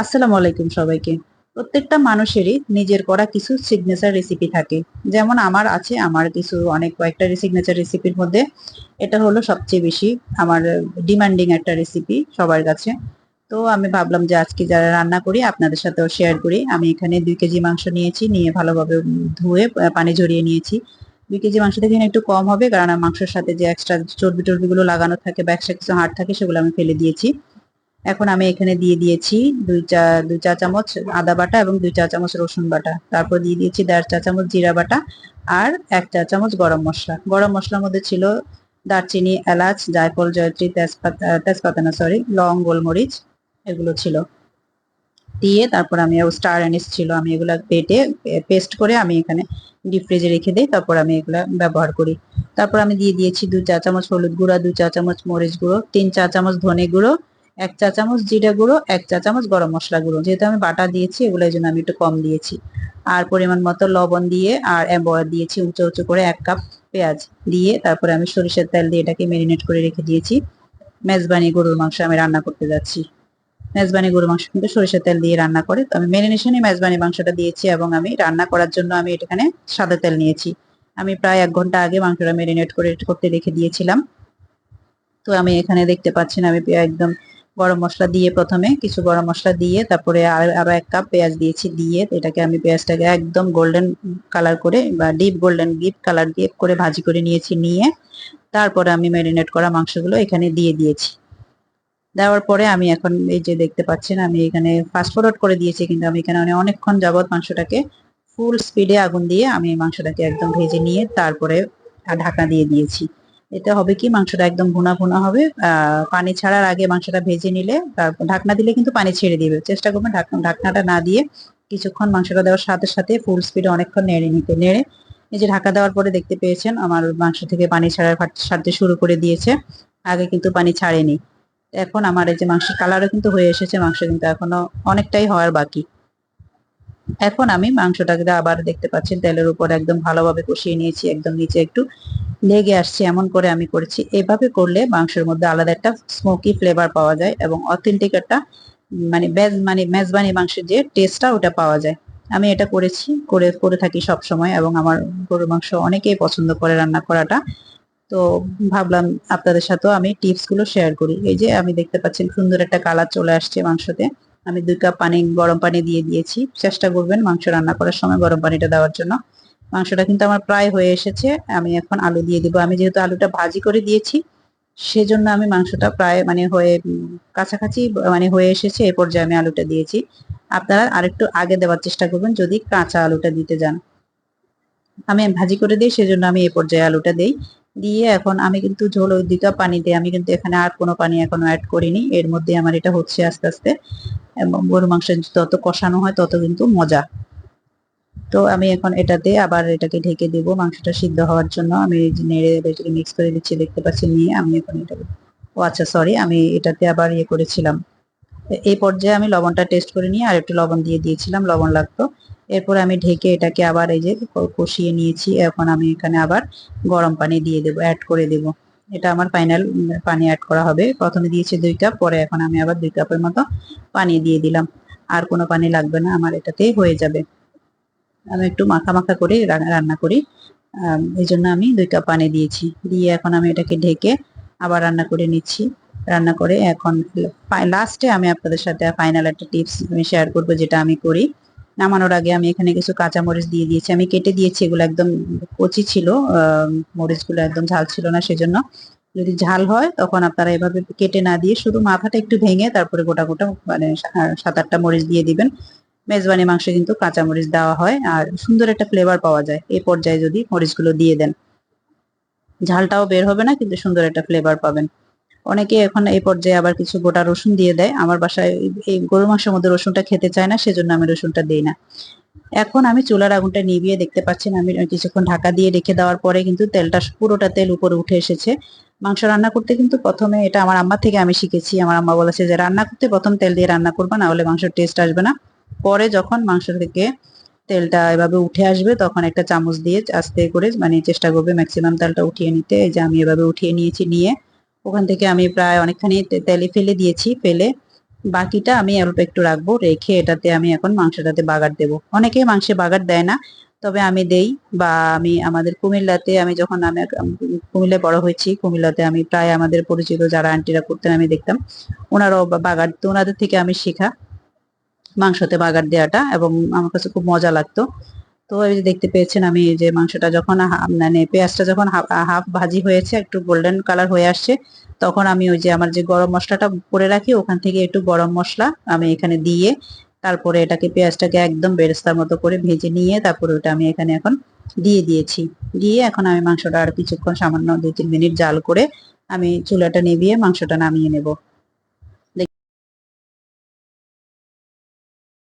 আসসালামু আলাইকুম সবাইকে। প্রত্যেকটা মানুষেরই নিজের করা কিছু সিগনেচার রেসিপি থাকে। যেমন আমার আছে, আমার কিছু অনেক কয়েকটা সিগনেচার রেসিপির মধ্যে। এটা হলো সবচেয়ে বেশি আমার ডিমান্ডিং একটা রেসিপি সবার কাছে। তো আমি ভাবলাম যে আজকে যারা রান্না করি, আপনাদের সাথেও শেয়ার করি। আমি এখানে দুই কেজি মাংস নিয়েছি, নিয়ে ভালোভাবে ধুয়ে পানি ঝরিয়ে নিয়েছি। দুই কেজি মাংস থেকে একটু কম হবে, কারণ মাংসের সাথে যে এক্সট্রা চর্বি টর্বিগুলো লাগানো থাকে বা এক্সট্রা কিছু হাড় থাকে, সেগুলো আমি ফেলে দিয়েছি। এখন আমি এখানে দিয়ে দিয়েছি দুই চা দুই চা চামচ আদা বাটা এবং দুই চা চামচ রসুন বাটা। তারপর দিয়ে দিয়েছি দেড় চা চামচ জিরা বাটা আর এক চা চামচ গরম মশলা। গরম মশলার মধ্যে ছিল দারচিনি, এলাচ, জায়ফল, জয়ত্রী, তেজপাতা তেজপাতা না সরি লং, গোলমরিচ, এগুলো ছিল। দিয়ে তারপর আমি স্টার অ্যানিস ছিল, আমি এগুলো বেটে পেস্ট করে আমি এখানে ডিপ ফ্রিজে রেখে দিই, তারপর আমি এগুলা ব্যবহার করি। তারপর আমি দিয়ে দিয়েছি দু চা চামচ হলুদ গুঁড়া দু চা চামচ মরিচ গুঁড়ো, তিন চা চামচ ধনে গুঁড়ো এক চা চামচ জিরা গুঁড়ো, এক চা চামচ গরম মশলা গুঁড়ো। যেহেতু আমি বাটা দিয়েছি, এগুলো এই জন্য আমি একটু কম দিয়েছি। আর পরিমাণ মতো লবণ দিয়ে আর এম্বয়ার দিয়েছি উঁচু উঁচু করে এক কাপ পেঁয়াজ দিয়ে। তারপরে আমি সরিষার তেল দিয়ে এটাকে ম্যারিনেট করে রেখে দিয়েছি। মেজবানি গরুর মাংস আমি রান্না করতে যাচ্ছি। মেজবানি গরুর মাংস কিন্তু সরিষার তেল দিয়ে রান্না করে। তো আমি ম্যারিনেশনে মেজবানি মাংসটা দিয়েছি এবং আমি রান্না করার জন্য আমি এখানে সাদা তেল নিয়েছি। আমি প্রায় এক ঘণ্টা আগে মাংসটা ম্যারিনেট করে করতে রেখে দিয়েছিলাম। তো আমি এখানে দেখতে পাচ্ছি না, আমি একদম গরম মশলা দিয়ে প্রথমে, কিছু গরম মশলা দিয়ে, তারপরে আর- এক কাপ পেঁয়াজ দিয়েছি দিয়ে, এটাকে আমি পেঁয়াজটাকে একদম গোল্ডেন কালার করে বা ডিপ গোল্ডেন ডিপ কালার দিয়ে করে ভাজি করে নিয়েছি নিয়ে, তারপরে আমি ম্যারিনেট করা মাংসগুলো এখানে দিয়ে দিয়েছি। দেওয়ার পরে আমি এখন এই যে দেখতে পাচ্ছেন, আমি এখানে ফাস্ট ফরওয়ার্ড করে দিয়েছি, কিন্তু আমি এখানে অনেক- অনেকক্ষণ যাবত মাংসটাকে ফুল স্পিডে আগুন দিয়ে আমি মাংসটাকে একদম ভেজে নিয়ে, তারপরে ঢাকনা দিয়ে দিয়েছি। এতে হবে কি, মাংসটা একদম ভুনা ভুনা হবে। পানি ছাড়ার আগে মাংসটা ভেজে নিলে ঢাকনা দিলে কিন্তু পানি ছেড়ে দিবে। চেষ্টা করবেন ঢাকনা ঢাকনাটা না দিয়ে কিছুক্ষণ মাংসটা দেওয়ার সাথে সাথে ফুল স্পিডে অনেকক্ষণ নেড়ে নিতে। নেড়ে এই যে ঢাকা দেওয়ার পরে দেখতে পেয়েছেন, আমার মাংস থেকে পানি ছাড়ার ছাড়তে শুরু করে দিয়েছে। আগে কিন্তু পানি ছাড়েনি। এখন আমার এই যে মাংসের কালারও কিন্তু হয়ে এসেছে, মাংস কিন্তু এখনও অনেকটাই হওয়ার বাকি। এখন আমি মাংসটাকে আবার দেখতে পাচ্ছেন, তেলের উপর একদম ভালোভাবে কষিয়ে নিয়েছি, একদম নিচে একটু লেগে আসছে, এমন করে আমি করেছি। এভাবে করলে মাংসের মধ্যে আলাদা একটা স্মোকি ফ্লেভার পাওয়া যায় এবং অথেন্টিক একটা মানে বেজ মানে মেজবানি মাংসের যে টেস্টটা ওটা পাওয়া যায়। আমি এটা করেছি, করে করে থাকি সব সময় এবং আমার গরুর মাংস অনেকেই পছন্দ করে রান্না করাটা। তো ভাবলাম আপনাদের সাথেও আমি টিপসগুলো শেয়ার করি। এই যে আমি দেখতে পাচ্ছেন সুন্দর একটা কালার চলে আসছে মাংসতে। আমি দুই কাপ পানি, গরম পানি দিয়ে দিয়েছি। চেষ্টা করবেন মাংস রান্না করার সময় গরম পানিটা দেওয়ার জন্য। মাংসটা কিন্তু আমার প্রায় হয়ে এসেছে। আমি এখন আলু দিয়ে দিব। আমি যেহেতু আলুটা ভাজি করে দিয়েছি, সেজন্য আমি মাংসটা প্রায় মানে হয়ে কাছাকাছি মানে হয়ে এসেছে। এই পর্যায়ে আমি আলুটা দিয়েছি। আপনারা আরেকটু আগে দেওয়ার চেষ্টা করবেন, যদি কাঁচা আলুটা দিতে যান। আমি ভাজি করে দিই, সেজন্য আমি এই পর্যায়ে আলুটা দিই। দিয়ে এখন আমি কিন্তু ঝোল দুই পানি দিয়ে আমি কিন্তু এখানে আর কোনো পানি এখনও অ্যাড করিনি। এর মধ্যে আমার এটা হচ্ছে আস্তে আস্তে, এবং গরু মাংস যত কষানো হয়, তত কিন্তু মজা। তো আমি এখন এটাতে আবার এটাকে ঢেকে দেবো। মাংসটা সিদ্ধ হওয়ার জন্য আমি নেড়ে এটাকে মিক্স করে দিচ্ছি, দেখতে পাচ্ছি নিয়ে আমি এখন এটা ও আচ্ছা সরি আমি এটাতে আবার ইয়ে করেছিলাম। এই পর্যায়ে আমি লবণটা টেস্ট করে নিয়ে আর একটু লবণ দিয়ে দিয়েছিলাম, লবণ লাগতো। এরপর আমি ঢেকে এটাকে আবার এই যে কষিয়ে নিয়েছি, এখন আমি এখানে আবার গরম পানি দিয়ে দেবো অ্যাড করে দেবো। এটা আমার ফাইনাল পানি অ্যাড করা হবে। প্রথমে দিয়েছি দুই কাপ পরে এখন আমি আবার দুই কাপের মতো পানি দিয়ে দিলাম। আর কোনো পানি লাগবে না, আমার এটাতেই হয়ে যাবে। আমি একটু মাখা মাখা করে রান্না করি। এই জন্য আমি দুই কাপ পানি দিয়েছি। দিয়ে এখন আমি এটাকে ঢেকে আবার রান্না করে নিচ্ছি। রান্না করে এখন লাস্টে আমি আপনাদের সাথে ফাইনাল একটা টিপস আমি শেয়ার করব যেটা আমি করি। নামানোর আগে আমি এখানে কিছু কাঁচামরিচ দিয়ে দিয়েছি। আমি কেটে দিয়েছি, এগুলো একদম কচি ছিল মরিচগুলো একদম ঝাল ছিল না সেজন্য। যদি ঝাল হয় তখন আপনারা এভাবে কেটে না দিয়ে শুধু মাথাটা একটু ভেঙে তারপরে গোটা গোটা মানে সাত আটটা মরিচ দিয়ে দিবেন। মেজবানি মাংসে কিন্তু কাঁচামরিচ দেওয়া হয় আর সুন্দর একটা ফ্লেভার পাওয়া যায়। এই পর্যায়ে যদি মরিচগুলো দিয়ে দেন। ঝালটাও বের হবে না, কিন্তু সুন্দর একটা ফ্লেভার পাবেন। অনেকে এখন এই পর্যায়ে আবার কিছু গোটা রসুন দিয়ে দেয়। আমার বাসায় এই- গরু মাংসের মধ্যে রসুনটা খেতে চায় না, সেজন্য আমি রসুনটা দিই না। এখন আমি চুলার আগুনটা নিভিয়ে দেখতে পাচ্ছেন, আমি কিছুক্ষণ ঢাকা দিয়ে রেখে দেওয়ার পরে কিন্তু তেলটা পুরোটা তেল উপরে উঠে এসেছে। মাংস রান্না করতে কিন্তু প্রথমে এটা আমার আম্মা থেকে আমি শিখেছি। আমার আম্মা বলেছে যে, রান্না করতে প্রথম তেল দিয়ে রান্না করবে, না হলে মাংসের টেস্ট আসবে না। পরে যখন মাংস থেকে তেলটা এভাবে উঠে আসবে, তখন একটা চামচ দিয়ে আস্তে করে মানে চেষ্টা করবে ম্যাক্সিমাম তেলটা উঠিয়ে নিতে। এই যে আমি এভাবে উঠিয়ে নিয়েছি নিয়ে, ওখান থেকে আমি প্রায় অনেকখানি তেলে ফেলে দিয়েছি, ফেলে। বাকিটা আমি অল্প একটু রাখব, রেখে এটাতে আমি এখন মাংসটাতে বাগার দেব। অনেকে মাংসে বাগার দেয় না, তবে আমি দেই বা আমি আমাদের কুমিল্লাতে আমি যখন আমি কুমিল্লায় বড় হয়েছি, কুমিল্লাতে আমি প্রায় আমাদের পরিচিত যারা আন্টিরা করতেন আমি দেখতাম, ওনারাও বাগার ওনাদের থেকে আমি শেখা। মাংসতে বাগার দেওয়াটা এবং আমার কাছে খুব মজা লাগতো। তো এই যে দেখতে পেয়েছেন আমি যে মাংসটা যখন মানে পেঁয়াজটা যখন হাফ ভাজি হয়েছে, একটু গোল্ডেন কালার হয়ে আসছে, তখন আমি ওই যে আমার যে গরম মশলাটা করে রাখি, ওখান থেকে একটু গরম মশলা আমি এখানে দিয়ে, তারপরে এটাকে পেঁয়াজটাকে একদম বেরেস্তার মতো করে ভেজে নিয়ে, তারপরে ওটা আমি এখানে এখন দিয়ে দিয়েছি। দিয়ে এখন আমি মাংসটা আর কিছুক্ষণ সামান্য দুই তিন মিনিট জাল করে আমি চুলাটা নিভিয়ে মাংসটা নামিয়ে নেব।